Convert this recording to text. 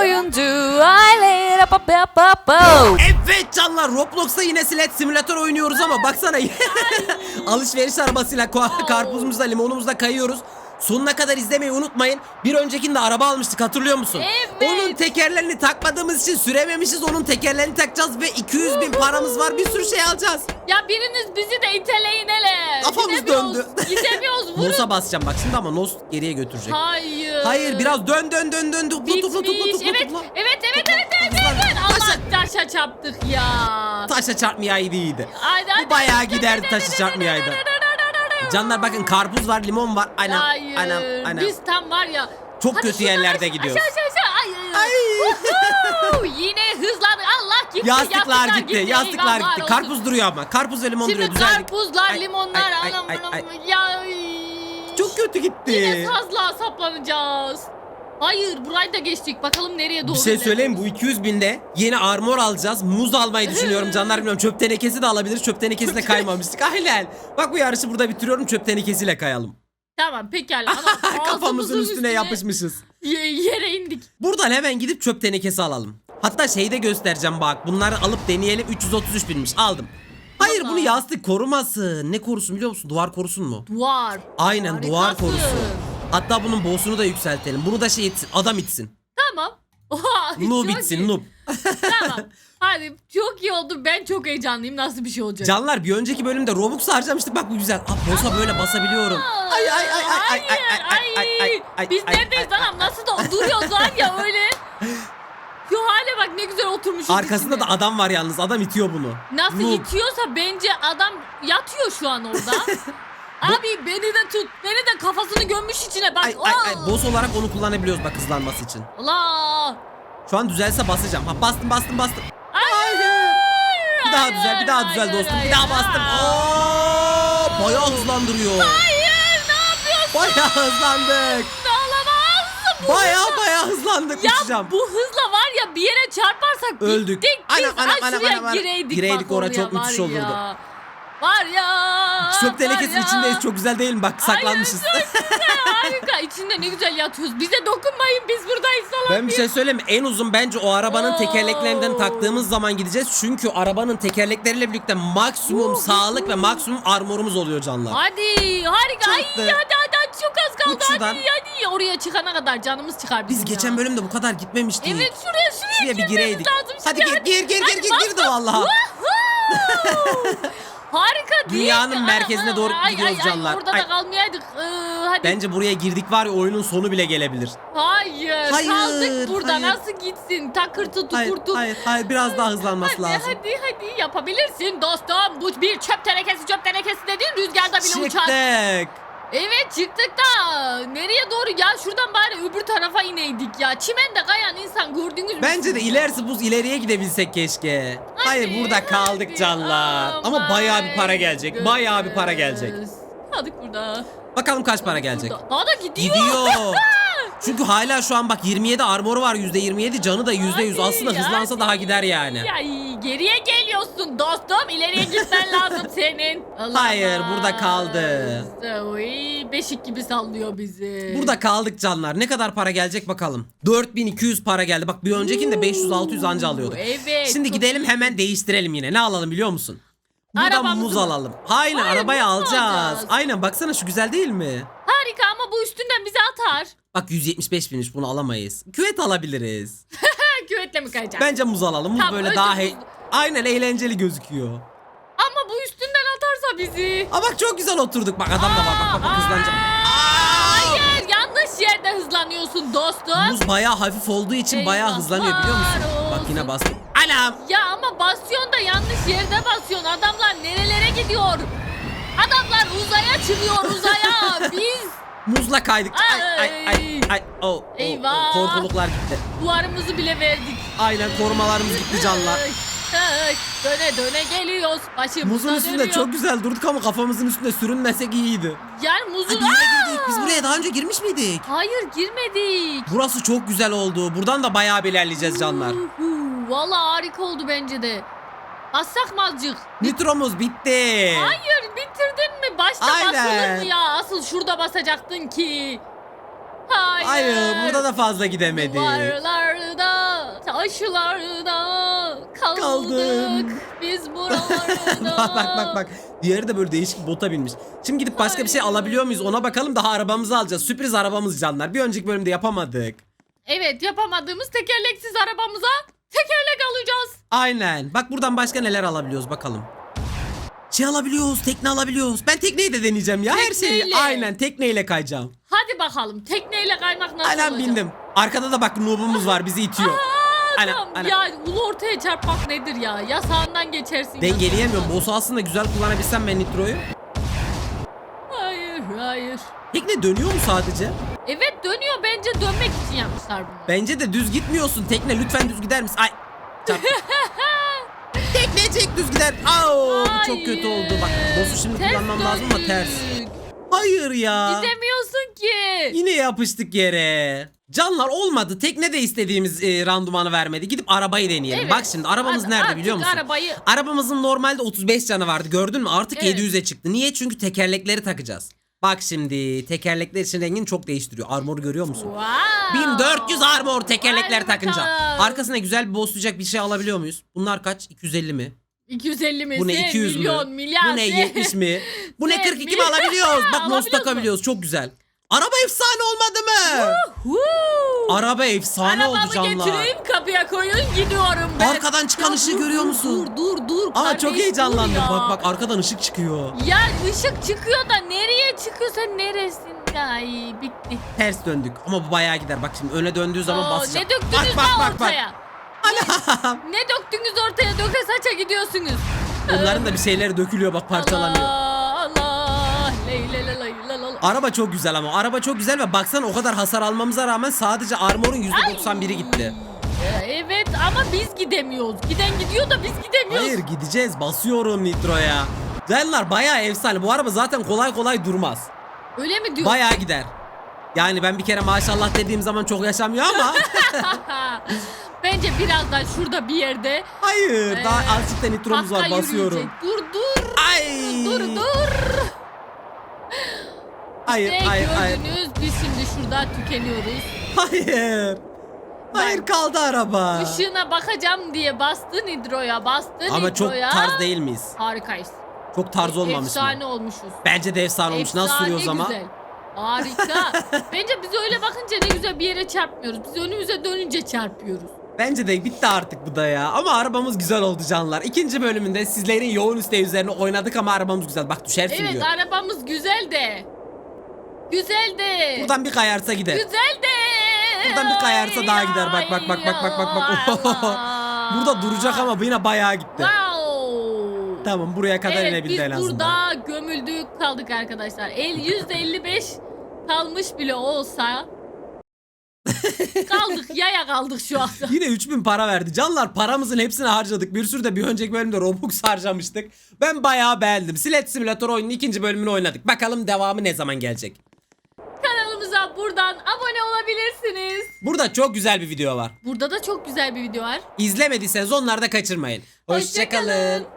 oyuncu aile pa pa pa pa. Evet canlar Roblox'ta yine silet simülatör oynuyoruz ama baksana alışveriş arabasıyla karpuzumuzla limonumuzla kayıyoruz. Sonuna kadar izlemeyi unutmayın. Bir öncekinde araba almıştık hatırlıyor musun? Evet. Onun tekerlerini takmadığımız için sürememişiz. Onun tekerlerini takacağız ve 200 bin paramız var. Bir sürü şey alacağız. Ya biriniz bizi de iteleyin hele. Kafamız Gidemiyoruz, döndü. Gidemiyoruz vurun. Nos'a basacağım bak şimdi ama Nos geriye götürecek. Hayır. Hayır biraz dön dön dön dön tupla tupla tupla Bitmiş. tupla Evet, tupla. evet, evet, evet, evet, evet. Allah taşa çarptık ya. Taşa çarpmayaydı iyiydi. Haydi, haydi. Bu bayağı giderdi taşı çarpmayaydı. Canlar bakın karpuz var, limon var. Anam, Hayır. anam, anam. Biz tam var ya. Çok Hadi kötü şuradan yerlerde aşağı, gidiyoruz. Aşağı aşağı aşağı. Ay, ay! Yine hızlandı. Allah gitti. Yastıklar gitti, yastıklar eyvahlar gitti. olsun. Karpuz duruyor ama. Karpuz ve limon Şimdi duruyor. Düzeldik. karpuzlar, Ay, limonlar, ay, ay, anam ay, anam. ay. Ya. ay. Çok kötü gitti. Yine sazlığa saplanacağız. Hayır burayı da geçtik. Bakalım nereye doğru. Bir şey söyleyeyim bu 200 binde yeni armor alacağız. Muz almayı düşünüyorum canlar bilmiyorum. Çöp tenekesi de alabiliriz. Çöp tenekesiyle kaymamıştık. Aynen. Bak bu yarışı burada bitiriyorum. Çöp tenekesiyle kayalım. Tamam pekala ama Kafamızın ağzımızın üstüne yapışmışız. ye- yere indik. Buradan hemen gidip çöp tenekesi alalım. Hatta şeyi de göstereceğim bak. Bunları alıp deneyelim. 333 binmiş. Aldım. Hayır bunu yastık korumasın. Ne korusun biliyor musun? Duvar korusun mu? Duvar. Aynen Harikasın. duvar korusun. Hatta bunun boss'unu da yükseltelim. Bunu da şey etsin. Adam itsin. Tamam. Oha, Noob çok itsin noob. Tamam. Hadi çok iyi oldu. Ben çok heyecanlıyım. Nasıl bir şey olacak? Canlar bir önceki bölümde Robux harcamıştık. Bak bu güzel. Aa, boss'a böyle basabiliyorum. Ay ay ay ay ay ay ay ay ay ay Biz ay, neredeyiz ay, anam? Nasıl da duruyoruz var ya öyle. Şu hale bak ne güzel oturmuşuz Arkasında içine. da adam var yalnız. Adam itiyor bunu. Nasıl Noob. itiyorsa bence adam yatıyor şu an orada. Abi beni de tut. Beni de kafasını gömmüş içine bak. Ay ay ay Oo. boss olarak onu kullanabiliyoruz bak hızlanması için. Allah. Şu an düzelse basacağım. Ha bastım bastım bastım. Bir daha düzel, bir daha düzel dostum. Bir daha bastım. Oo, bayağı hızlandırıyor. Hayır ne yapıyorsun? Bayağı hızlandık. Olamaz. Bu Bayağı hızla- bayağı hızlandık Ya uçacağım. bu hızla var ya bir yere çarparsak Öldük. bittik biz. Anam, anam, Ay anam, şuraya anam, anam. gireydik. Gireydik, bak oraya çok müthiş var olurdu. Ya. Var ya. Çöp tenekesinin içindeyiz. Çok güzel değil mi? Bak saklanmışız. Harika. İçinde ne güzel yatıyoruz. Bize dokunmayın biz buradayız falan. Ben bir şey söyleyeyim mi? En uzun bence o arabanın Oo. tekerleklerinden taktığımız zaman gideceğiz. Çünkü arabanın tekerlekleriyle birlikte maksimum sağlık ve maksimum armorumuz oluyor canlar. Hadi harika. Ay Çıktı. hadi hadi hadi çok az kaldı. Uç şuradan. Hadi hadi. Oraya çıkana kadar canımız çıkar bizim Biz geçen ya. bölümde bu kadar gitmemiştik. Evet şuraya şuraya, Şuraya bir girmemiz gireydik. lazım. Hadi Şimdi gir gir gir Hadi gir gir bas, girdi bas. vallahi. Woohoo! Harika değil Dünyanın mi? merkezine Anam, doğru. Ay, gidiyoruz ay, ay, canlar. Orada Ay. da kalmayaydık. Ee, hadi. Bence buraya girdik var ya oyunun sonu bile gelebilir. Hayır, Hayır, kaldık burada. hayır. Nasıl gitsin? Takırtı Hayır tukurtu. hayır hayır biraz daha hızlanması Hadi lazım. hadi hadi yapabilirsin dostum. Bu bir çöp tenekesi çöp tenekesi dediğin rüzgarda bile uçar. Çıktık. Evet çıktık da ya şuradan bari öbür tarafa ineydik ya. Çimende kayan insan gördünüz mü? Bence de ilerisi buz ileriye gidebilsek keşke. Hayır Hadi, burada kaldık canlar. Oh Ama bayağı bir para gelecek. Bayağı bir para goodness. gelecek. Kaldık burada. Bakalım kaç para gelecek. Burada. Daha da gidiyor. Gidiyor. Çünkü hala şu an bak 27 armoru var %27 canı da %100. Hadi, Aslında hızlansa daha gider yani. Ya geriye geliyorsun dostum. İleriye gitmen lazım senin. Hayır, burada kaldı. Oy, beşik gibi sallıyor bizi. Burada kaldık canlar. Ne kadar para gelecek bakalım. 4200 para geldi. Bak bir öncekinde 500-600 anca alıyorduk. Evet. Şimdi gidelim hemen değiştirelim yine. Ne alalım biliyor musun? Buradan Arabamızı muz mı? alalım. Aynen Hayır, muz mu alacağız. alacağız? Aynen baksana şu güzel değil mi? Harika ama bu üstünden bizi atar. Bak 175 binmiş bunu alamayız. Küvet alabiliriz. Küvetle mi kayacak? Bence muz alalım. Muz Tamam, böyle önce daha muz. he- Aynen eğlenceli gözüküyor. Ama bu üstünden atarsa bizi. Aa bak çok güzel oturduk. Bak adam da. Bak bak, bak Aa, hızlanacak. Hayır yanlış yerde hızlanıyorsun dostum. Muz bayağı hafif olduğu için bayağı Eyvahlar hızlanıyor biliyor musun? Bak olsun. yine bastım. Anam. Ya ama basıyorsun da yanlış yerde basıyorsun. Adamlar nerelere gidiyor? Adamlar uzaya çıkıyor uzaya. Biz Muzla kaydık. Ay ay ay ay. Oh, oh, oh. Eyvah. Korkuluklar gitti. duvarımızı bile verdik. Aynen korumalarımız gitti canlar. Ay, Döne döne geliyoruz. Başımıza Muzun üstünde dönüyor. çok güzel durduk ama kafamızın üstünde sürünmesek iyiydi. Yani muzun... Hadi yine girdik. Biz buraya daha önce girmiş miydik? Hayır girmedik. Burası çok güzel oldu. Buradan da bayağı bir ilerleyeceğiz canlar. Uhu, Valla harika oldu bence de. Bassak mı azıcık? Nitromuz bitti. Hayır bitirdin mi? Başta Aynen. basılır mı ya? Asıl şurada basacaktın ki. Hayır. Hayır burada da fazla gidemedik. Duvarlarda başlarda kaldık. Kaldım. Biz buralarda. bak bak bak bak. Diğeri de böyle değişik bota binmiş. Şimdi gidip başka bir şey alabiliyor muyuz ona bakalım daha arabamızı alacağız. Sürpriz arabamız canlar. Bir önceki bölümde yapamadık. Evet yapamadığımız tekerleksiz arabamıza tekerlek alacağız. Aynen. Bak buradan başka neler alabiliyoruz bakalım. Şey alabiliyoruz, tekne alabiliyoruz. Ben tekneyi de deneyeceğim ya. Her şeyi Tekneyle. aynen tekneyle kayacağım. Hadi bakalım tekneyle kaymak nasıl Aynen olacak? bindim. Arkada da bak noob'umuz var bizi itiyor. Aynen, Tamam, aynen. Ya ulu ortaya çarpmak nedir ya? Ya sağından geçersin. Dengeleyemiyorum. Boss'u aslında güzel kullanabilsem ben Nitro'yu. Hayır hayır. Tekne dönüyor mu sadece? Evet dönüyor bence dönmek için yapmışlar bunu. Bence de düz gitmiyorsun. Tekne lütfen düz gider misin? Ay. Çarptım. Tekne çek düz gider. Au, bu çok kötü oldu. Bak boss'u şimdi Ters kullanmam lazım ama döndük. ters. Hayır ya. Gidemiyorsun ki. Yine yapıştık yere. Canlar olmadı. Tekne de istediğimiz e, randımanı vermedi. Gidip arabayı deneyelim. Evet. Bak şimdi arabamız Hadi nerede artık biliyor musun? arabayı- Arabamızın normalde 35 canı vardı. Gördün mü? Artık Evet. 700'e çıktı. Niye? Çünkü tekerlekleri takacağız. Bak şimdi tekerlekler için rengini çok değiştiriyor. Armoru görüyor musun? Wow. 1400 armor tekerlekler Hadi takınca. bakalım. Arkasına güzel bir bosslayacak bir şey alabiliyor muyuz? Bunlar kaç? 250 mi? 250 mi? Bu ne 200 milyon, mü? milyar. Bu ne 70 mi? Bu ne Ne, 42 mi alabiliyoruz? Bak nos takabiliyoruz. Çok güzel. Araba efsane olmadı mı? Araba efsane oldu Arabamı canlar. getireyim kapıya koyun gidiyorum ben. Arkadan çıkan ışığı dur, görüyor dur, musun? Dur dur dur. Ama kardeş, çok dur heyecanlandım. ya. Bak bak arkadan ışık çıkıyor. Ya ışık çıkıyor da nereye çıkıyor sen neresin? Ay bitti. Ters döndük ama bu bayağı gider. Bak şimdi öne döndüğü zaman Oo, basacak. ne döktünüz bak, bak, bak, bak. ortaya? Anam. Ne döktünüz ortaya? Döke saça gidiyorsunuz. Bunların da bir şeyleri dökülüyor bak parçalanıyor. Allah Allah. Ley ley ley ley ley ley. Araba çok güzel ama. Araba çok güzel ve baksana o kadar hasar almamıza rağmen sadece armorun %91'i gitti. Ee, Evet ama biz gidemiyoruz. Giden gidiyor da biz gidemiyoruz. Hayır gideceğiz. Basıyorum Nitro'ya. Canlar bayağı efsane. Bu araba zaten kolay kolay durmaz. Öyle mi diyor? Bayağı gider. Yani ben bir kere maşallah dediğim zaman çok yaşamıyor ama. Bence birazdan şurada bir yerde Hayır. Daha Ee, azıcık da nitromuz var basıyorum. yürüyecek. Dur dur. Ay. Dur dur. Hayır, İşte hayır, hayır. gördünüz biz şimdi şurada tükeniyoruz. Hayır. Hayır kaldı araba. Işığına bakacağım diye bastın hidroya bastın Ama çok hidroya. tarz değil miyiz? Harikayız. Çok tarz olmamış Efsane mı? olmuşuz. Bence de efsane olmuş. Nasıl Efsane sürüyoruz ama? güzel. Harika. Bence biz öyle bakınca ne güzel bir yere çarpmıyoruz. Biz önümüze dönünce çarpıyoruz. Bence de bitti artık bu da ya. Ama arabamız güzel oldu canlar. İkinci bölümünde sizlerin yoğun isteği üzerine oynadık ama arabamız güzel. Bak düşersin Evet diyor. arabamız güzel de. Güzel de. Buradan bir kayarsa gider. Güzel de. Buradan bir kayarsa daha gider. Bak, bak, bak, bak, bak, bak, bak. Allah. Burada duracak ama yine bayağı gitti. Wow. Tamam buraya kadar evet inebildi biz en azından. burada gömüldük kaldık arkadaşlar. El %55 kalmış bile olsa kaldık yaya kaldık şu anda. Yine 3000 para verdi. Canlar paramızın hepsini harcadık. Bir sürü de bir önceki bölümde Robux harcamıştık. Ben bayağı beğendim. Silet Simulator oyunun ikinci bölümünü oynadık. Bakalım devamı ne zaman gelecek. Kanalımıza buradan abone olabilirsiniz. Burada çok güzel bir video var. Burada da çok güzel bir video var. İzlemediyseniz onları da kaçırmayın. Hoşçakalın. Hoşçakalın.